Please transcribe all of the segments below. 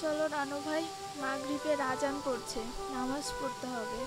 চলো রানু ভাই মাগরিবে রাজান করছে। নামাজ পড়তে হবে।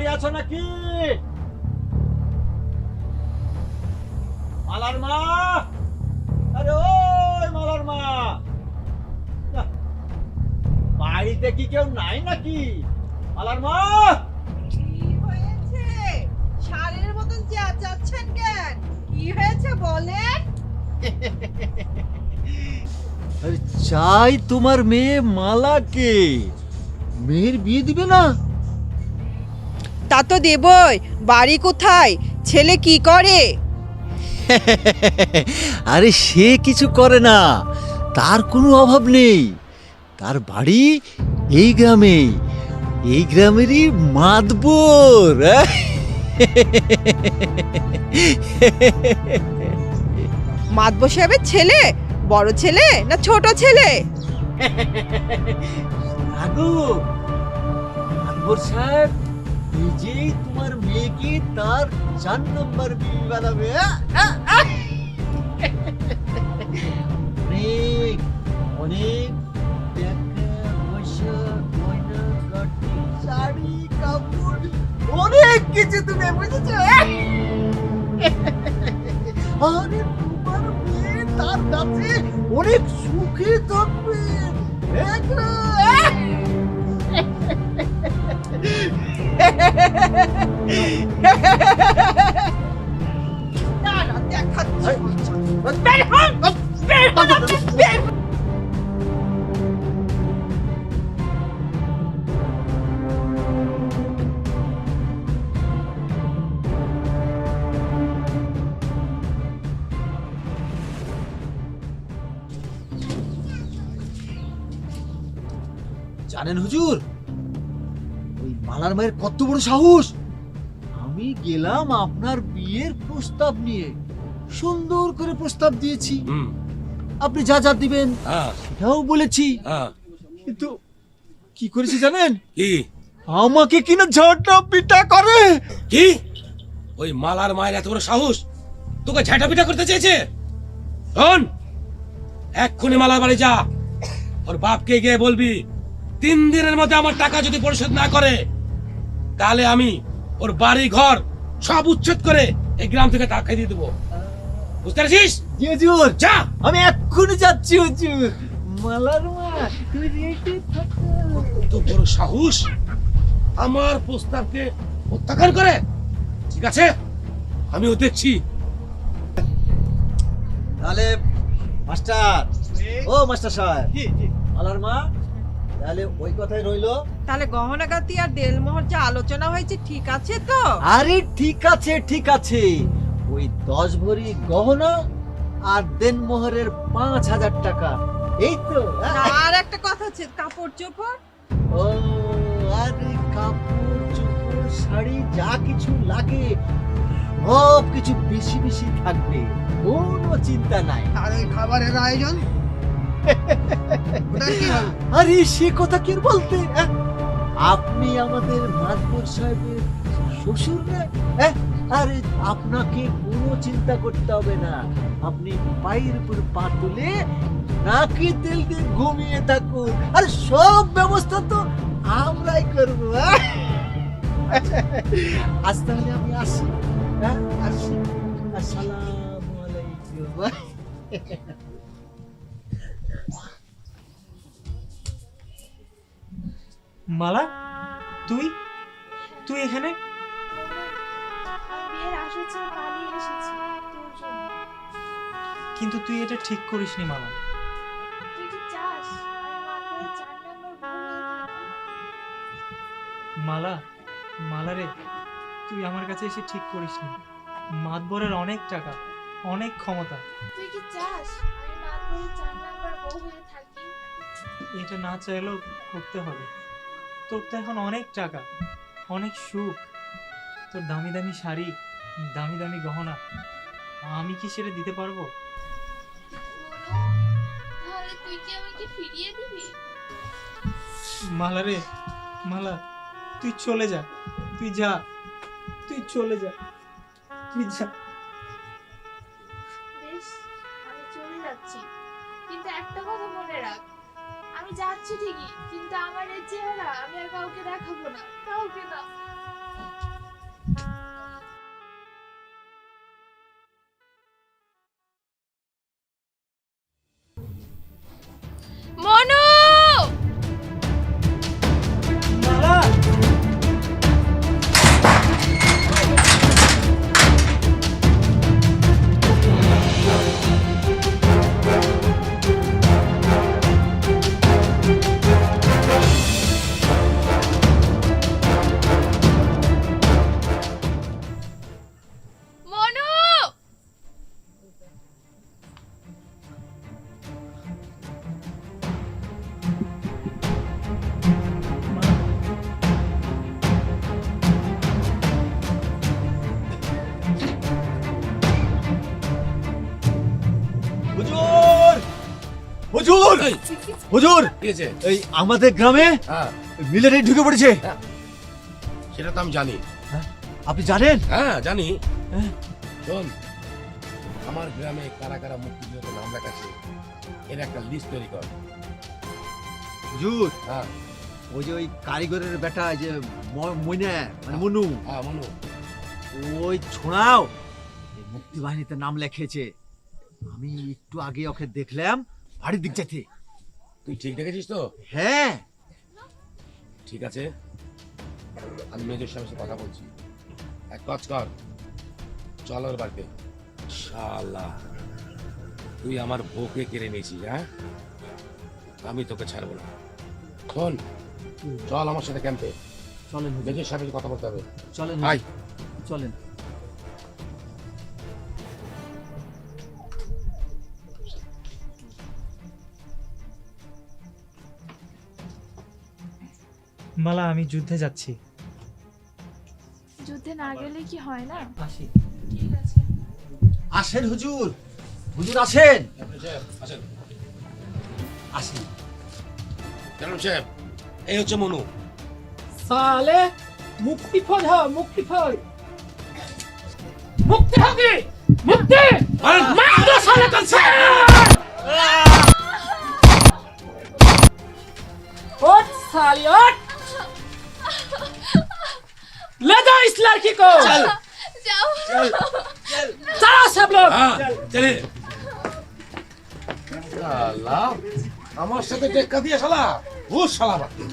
বাড়ি আছো নাকি? মালার মা! আরে ওই মালার মা! বাড়িতে কি কেউ নাই নাকি? মালার মা! ষাঁড়ের মতন চেঁচাচ্ছেন কেন? কি হয়েছে বলেন? আরে চাই তোমার মেয়ে মালাকে। মেয়ের বিয়ে দিবে না? তা তো দেবই। বাড়ি কোথায়? ছেলে কি করে? আরে সে কিছু করে না। তার কোনো অভাব নেই। তার বাড়ি এই গ্রামে। এই গ্রামেরই মাতবর। আহ! মাতব সাহেবের ছেলে? বড় ছেলে না ছোট ছেলে? সাহেব। নিজেই তোমার মেয়েকে তার চার নম্বর বিবি বানাবে! আহ! অনেক অনেক টাকা পয়সা গয়না গাটি শাড়ি, কাপড়, অনেক কিছু তুমি বুঝেছ আহ! আরে তোমার মেয়ে তার কাছে অনেক সুখে থাকবে না জানেন হুজুর? ওই মালার মায়ের কত বড় সাহস! আমি গেলাম আপনার বিয়ের প্রস্তাব নিয়ে। সুন্দর করে প্রস্তাব দিয়েছি। আপনি যা যা দিবেন হ্যাঁ। সেটাও বলেছি। হ্যাঁ। কিন্তু কি করেছি জানেন? কি? আমাকে কিনা ঝাঁটা পিটা করে। কি? ওই মালার মায়ের এত বড় সাহস? তোকে ঝাঁটা পিটা করতে চেয়েছে? শোন এক্ষুনি মালার বাড়ি যা। ওর বাপকে গিয়ে বলবি তিন দিনের মধ্যে আমার টাকা যদি পরিশোধ না করে তাহলে আমি ওর বাড়ি ঘর সব উচ্ছেদ করে এই গ্রাম থেকে টাকা দিয়ে দেবো। বুঝতে পারছিস? জি হুজুর যা! আমি এক্ষুনি যাচ্ছি হুজুর। মালার মা তুমি রেডি থাকো। তো বড় সাহস! আমার প্রস্তাবকে প্রত্যাখ্যান করে। ঠিক আছে? আমিও দেখছি। তাহলে মাস্টার ও মাস্টার সাহেব মালার মা তাহলে ওই কথাই রইল। তাহলে গহনাগাতি আর দেলমোহর যে আলোচনা হয়েছে ঠিক আছে তো আরে ঠিক আছে ঠিক আছে ওই দশ ভরি গহনা আর দেনমোহরের পাঁচ হাজার টাকা এই তো হ্যাঁ? আর একটা কথা আছে কাপড় চোপড় ও আরে কাপড় চোপড় শাড়ি যা কিছু লাগে সব কিছু বেশি বেশি থাকবে কোনো চিন্তা নাই আর ওই খাবারের আয়োজন? আরে সে কথা কি বলতে হ্যাঁ? আপনি আমাদের মাতবর সাহেবের শ্বশুর না হ্যাঁ? আরে আপনাকে কোনো চিন্তা করতে হবে না আপনি পায়ের উপর পা তুলে নাকি তেল দিয়ে ঘুমিয়ে থাকুন আর সব ব্যবস্থা তো আমরাই করব? আজ তাহলে আমি আসি আসি আসসালামু আলাইকুম মালা তুই? তুই এখানে? কিন্তু তুই এটা ঠিক করিসনি মালা। তুই কি চাস? আমি মাত্র চার নম্বর বউ হয়ে থাকি? মালা মালা রে তুই আমার কাছে এসে ঠিক করিসনি। মাতবরের অনেক টাকা অনেক ক্ষমতা। তুই কি চাস? আমি মাত্র চার নম্বর বউ হয়ে থাকি। এটা না চাইলেও করতে হবে। তোর তো এখন অনেক টাকা অনেক সুখ। তোর দামি দামি শাড়ি দামি দামি গহনা আমি কি সেটা দিতে পারব? বলো তাহলে তুই কি আমাকে ফিরিয়ে দিবি? মালা রে মালা তুই চলে যা তুই যা তুই চলে যা তুই যা। বেশ আমি চলে যাচ্ছি। কিন্তু একটা কথা মনে রাখ। আমি যাচ্ছি ঠিকই কিন্তু আমার এই চেহারা আমি আর কাউকে দেখাবো না কাউকে না। হুজুর! হুজুর? এই আমাদের গ্রামে হ্যাঁ। মিলিটারি ঢুকে পড়েছে। সেটা তো আমি জানি। আপনি জানেন? হ্যাঁ জানি। হ্যাঁ। শোন আমার গ্রামে কারা কারা মুক্তিযোদ্ধা নাম লেখাচ্ছে এর একটা লিস্ট তৈরি কর। হুজুর! হ্যাঁ। ওই যে ওই কারিগরের বেটা যে মইনা মানে মনু হ্যাঁ মনু ওই ছোড়াও। মুক্তি বাহিনীতে নাম লেখেছে। আমি একটু আগে ওকে দেখলাম। বাড়ির দিক যেতে তুই ঠিক দেখেছিস তো? হ্যাঁ। ঠিক আছে। আমি মেজর সাহেবের সাথে কথা বলছি। এক কাজ কর। চল ওর বাড়িতে। শালা। তুই আমার বউকে কেড়ে নিয়েছিস হ্যাঁ? আমি তোকে ছাড়বো না। শোন চল আমার সাথে ক্যাম্পে। চলেন। মেজর সাহেবের সাথে কথা বলতে হবে। চলেন। হুজুর, চলেন। মালা আমি যুদ্ধে যাচ্ছি। যুদ্ধে না গেলে কি হয় না? আসি। ঠিক আছে আসেন হুজুর। হুজুর আসেন। আসেন আসেন জানাব সাহেব? এই হচ্ছে মনু। সালে মুক্তি ফল হ মুক্তি ফল। মুক্তি হবে মুক্তি! মারো সালে কাছে ওঠ সালি ওঠ इसलार की को चल जाओ चल चलो सब लोग चले আল্লাহ আমার সাথে টেক্কা দিয়ে শালা ভূত শালা বাকি।